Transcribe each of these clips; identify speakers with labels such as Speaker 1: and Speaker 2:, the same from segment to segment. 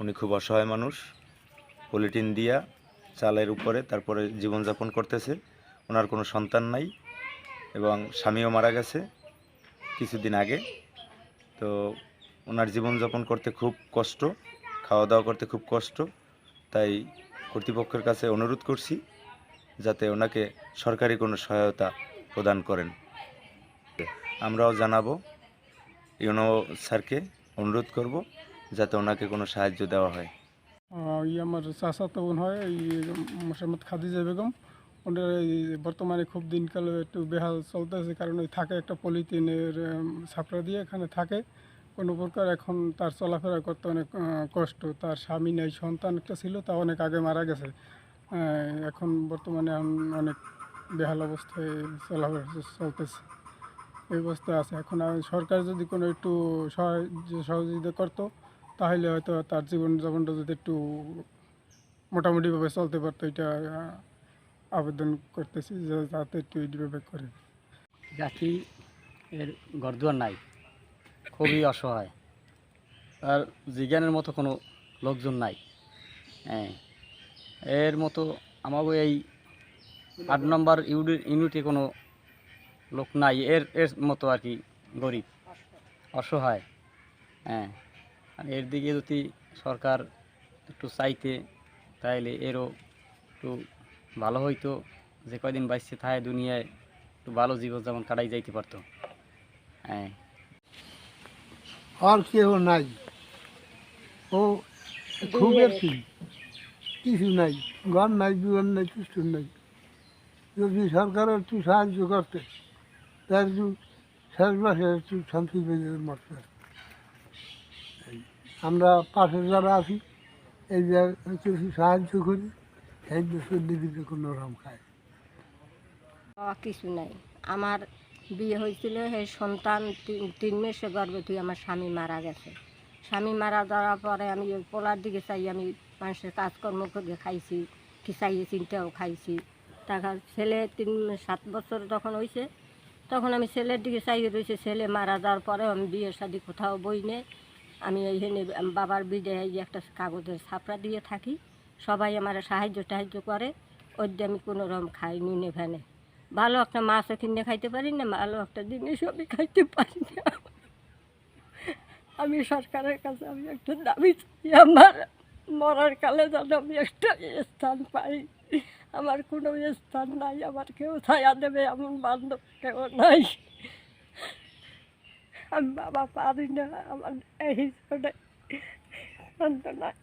Speaker 1: উনি খুব অসহায় মানুষ। পলিটিন দিয়া চালের উপরে তারপরে জীবনযাপন করতেছে। ওনার কোনো সন্তান নাই এবং স্বামীও মারা গেছে কিছুদিন আগে। তো ওনার জীবনযাপন করতে খুব কষ্ট খাওয়া দাওয়া করতে খুব কষ্ট। তাই কর্তৃপক্ষের কাছে অনুরোধ করছি যাতে ওনাকে সরকারি কোনো সহায়তা প্রদান করেন। আমরাও জানাব, ইউনো স্যারকে অনুরোধ করব যাতে ওনাকে কোনো সাহায্য দেওয়া হয়।
Speaker 2: ই আমার চাচা তো হয় এই মোসাম্মদ খাদিজা বেগম, ওনার বর্তমানে খুব দিনকাল একটু বেহাল চলতেছে, কারণ ওই থাকে একটা পলিথিনের ছাপড়া দিয়ে এখানে থাকে। কোনো প্রকার এখন তার চলাফেরা করতে অনেক কষ্ট। তার স্বামী নেই, সন্তান একটা ছিল, তা অনেক আগে মারা গেছে। এখন বর্তমানে অনেক বেহাল অবস্থায় চলাফেরা চলতেছে। অবস্থায় আছে। এখন সরকার যদি কোনো একটু সহযোগিতা করতো, তাহলে হয়তো তার জীবনযাপনটা যদি একটু মোটামুটিভাবে চলতে পারতো, এটা আবেদন করতেছি যে যাতে একটু এইভাবে করে।
Speaker 3: জাতি এর গরদুয়ার নাই, খুবই অসহায়। আর জিজ্ঞানের মতো কোনো লোকজন নাই। হ্যাঁ এর মতো আমাকে এই আট নম্বর ইউনিটে কোনো লোক নাই, এর এর মতো আর কি গরিব, অসহায় হ্যাঁ। আর এর দিকে যদি সরকার একটু চাইতে, তাইলে এরও একটু ভালো হইতো, যে কয়দিন বাইসে থাকে দুনিয়ায় একটু ভালো জীবনযাপন কাটাই যাইতে পারতো হ্যাঁ।
Speaker 4: আর কেউ নাই। ও খুব কিছু নাই, ঘর নাই, দুয়ার নাই, কিছু নাই। যদি সরকার একটু সাহায্য করতে। তার একটু একটু শান্তি আমরা পাশে যারা আছি, এই যে কিছু সাহায্য করি, সেই দেশের দিদিকে কোনো রকম খায়।
Speaker 5: কিছু নাই। আমার বিয়ে হয়েছিল, সেই সন্তান তিন মাসে গর্ভে তুই আমার স্বামী মারা গেছে। স্বামী মারা যাওয়ার পরে আমি পোলার দিকে চাই, আমি মানুষের কাজকর্ম করে খাইছি, কি চাইয়ে চিনতেও খাইছি। তারপর ছেলে তিন, সাত বছর যখন হয়েছে তখন আমি ছেলের দিকে চাইয়ে রয়েছে ছেলে মারা যাওয়ার পরেও আমি বিয়ের শাদি কোথাও বই নে আমি এইখানে বাবার বিদে এই একটা কাগজের ছাপড়া দিয়ে থাকি। সবাই আমার সাহায্য টাহায্য করে। ওই দিয়ে আমি কোনো রকম খাই নুনে ফেনে ভালো একটা মাছও কিনে খাইতে পারি না, ভালো একটা জিনিস আমি খাইতে পারি না। আমি সরকারের কাছে আমি একটা দাবি আমার মরার কালে যেন আমি একটা স্থান পাই। আমার কোনো স্থান নাই, আমার কেউ ছায়া দেবে, এমন বান্ধব কেউ নাই। আমি বাবা পারি না, আমার এই নাই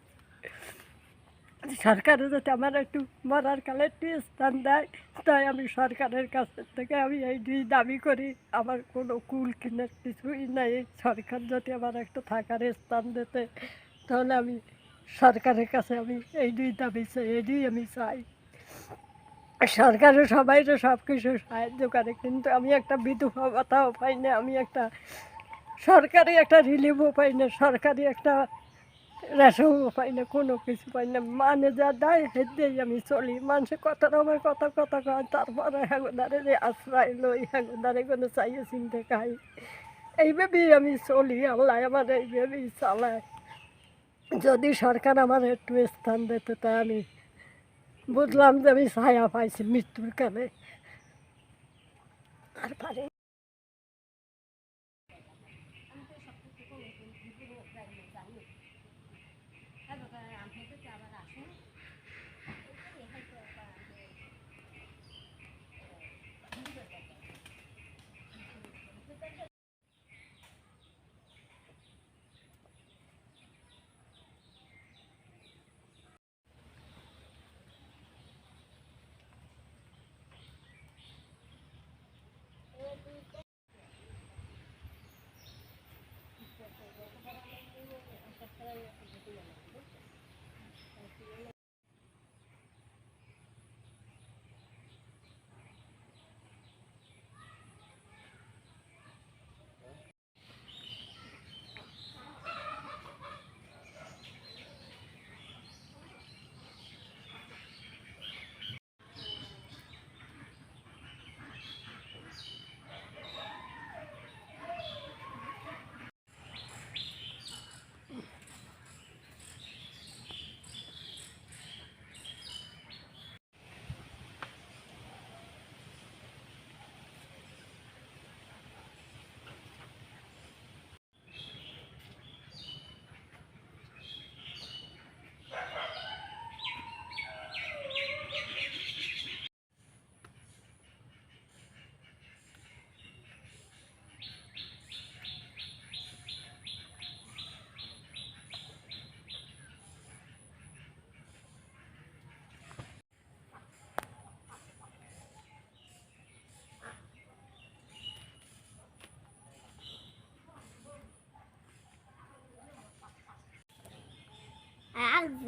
Speaker 5: সরকারও যাতে আমার একটু মরার কালে একটু স্থান দেয়, তাই আমি সরকারের কাছ থেকে আমি এই দুই দাবি করি। আমার কোনো কুল কিনার কিছুই নাই। সরকার যদি আমার একটা থাকার স্থান দিতে, তাহলে আমি সরকারের কাছে আমি এই দুই দাবি চাই, এই দুই আমি চাই। সরকারও সবাই তো সব কিছু সাহায্য করে, কিন্তু আমি একটা বিধবা ভাতাও পাই না, আমি একটা সরকারি একটা রিলিফও পাই না, সরকারি একটা রেশনও পাই না, কোনো কিছু পাই না। মানে যা দেয় হেঁটেই আমি চলি। মানুষে কত রকমের কত কথা কয়, তারপরে হেগোদারে যে আশ্রয় লই হেগোদারে কোনো চাইয়ে চিনতে খাই। এইভাবেই আমি চলি, আল্লাহ আমার এইভাবেই চালায়। যদি সরকার আমার একটু স্থান দিত তা আমি বুঝলাম যে আমি ছায়া পাইছি মৃত্যুর কালে আর পারি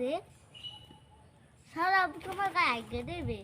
Speaker 6: যে সারা তোমার গায়ে আগে দেবে।